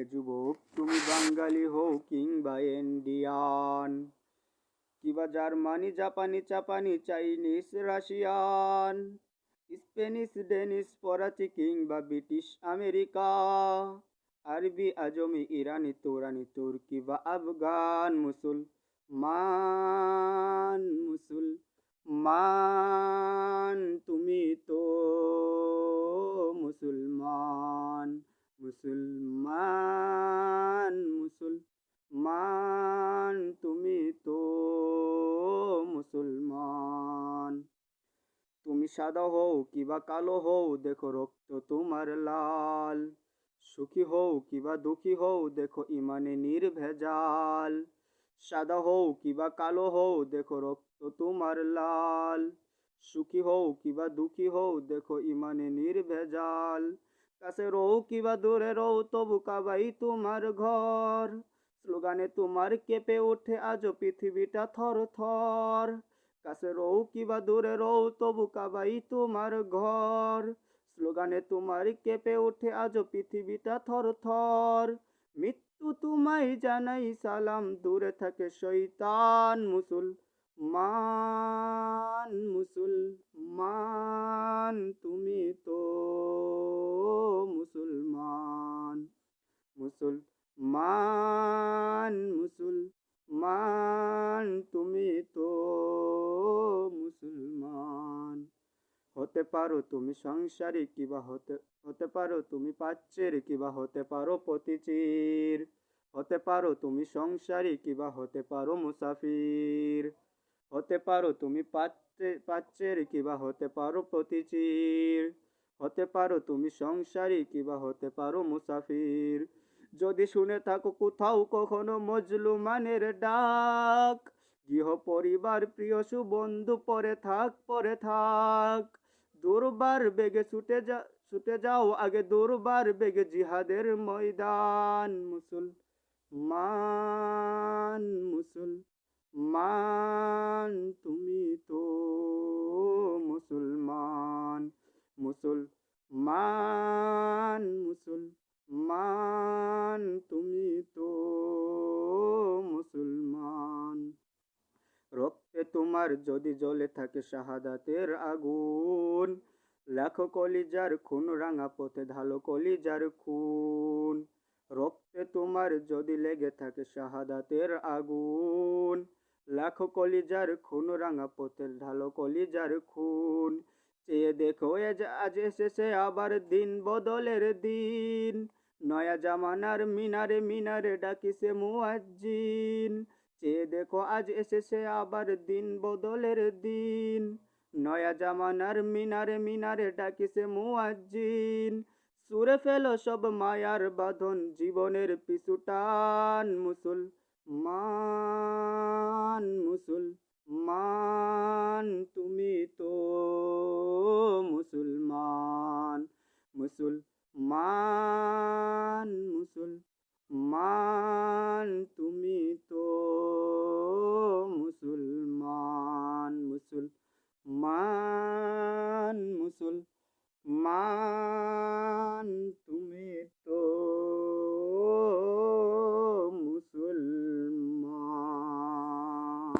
হে যুবক, তুমি বাঙালি হও কিংবা ইন্ডিয়ান। কিবা জার্মানি, জাপানি, চাপানি, চাইনিজ, রাশিয়ান। স্পেনিশ ডেনিশ, ফরাসি কিংবা ব্রিটিশ, আমেরিকা। আরবি, আজমি, ইরানি, তুরানি, তুর্কি বা আফগান, মুসলমান মুসলমান, তুমি তো মুসলমান মুসলমান। সাদা হও কিবা কালো হও, দেখো রক্ত তোমার লাল। সুখী হও কিবা দুঃখী হও, দেখো ইমানে নির্ভেজাল। সাদা হও কিবা কালো হও, দেখো রক্ত তোমার লাল। সুখী হও কিবা দুঃখী হও, দেখো ইমানে নির্ভেজাল। কাছে রও কিবা দূরে রও, তবু কাবাই তোমার ঘর। স্লোগানে তোমার কেঁপে ওঠে আজও পৃথিবীটা থর থর কাছে রৌ কিবা দূরে রৌ তবু কাবাই তোমার ঘর। স্লোগানে তোমার কেঁপে ওঠে আজ পৃথিবীটা থর থর। মৃত্যু তোমায় জানাই সালাম, দূরে থাকে শৈতান মুসুল মান মুসলমান মুসলমান। হতে পারো তুমি সংসারী কিবা হতে হতে পারো তুমি পাচ্ছের কিবা হতে পারো পতিচির। হতে পারো তুমি সংসারী কিবা হতে পারো মুসাফির। হতে পারো তুমি পাচ্ছে পাচ্ছের কিবা হতে পারো পতিচির। হতে পারো তুমি সংসারী কিবা হতে পারো মুসাফির। যদি শুনে থাকো কোথাও কখনো মজলুমানের ডাক, গৃহ পরিবার প্রিয় সুবন্ধু পরে থাক পরে থাক। দুর্বার বেগে ছুটে যা, ছুটে যাও আগে দুর্বার বেগে জিহাদের ময়দান মুসুল মান মুসুল মান তুমি তো তোমার যদি জ্বলে থাকে শাহাদাতের আগুন। লেখো কলিজার খুন, রাঙা পথে ঢালো কলিজার খুন। রক্তে তোমার যদি লেগে থাকে শাহাদাতের আগুন। লাখো কলিজার খুন, রাঙা পথে ঢালো কলিজার খুন। চেয়ে দেখো আজ এসেছে আবার দিন বদলের দিন। নয়া জামানার মিনারে মিনারে ডাকিছে মুয়াজ্জিন। চেয়ে দেখো আজ এসেছে আবার দিন বদলের দিন। নয়া জামানার মিনারে মিনারে ডাকিছে মুয়াজ্জিন। সুরে ফেলো সব মায়ার বাঁধন, জীবনের পিছুটান মুসুল মান মুসুল তো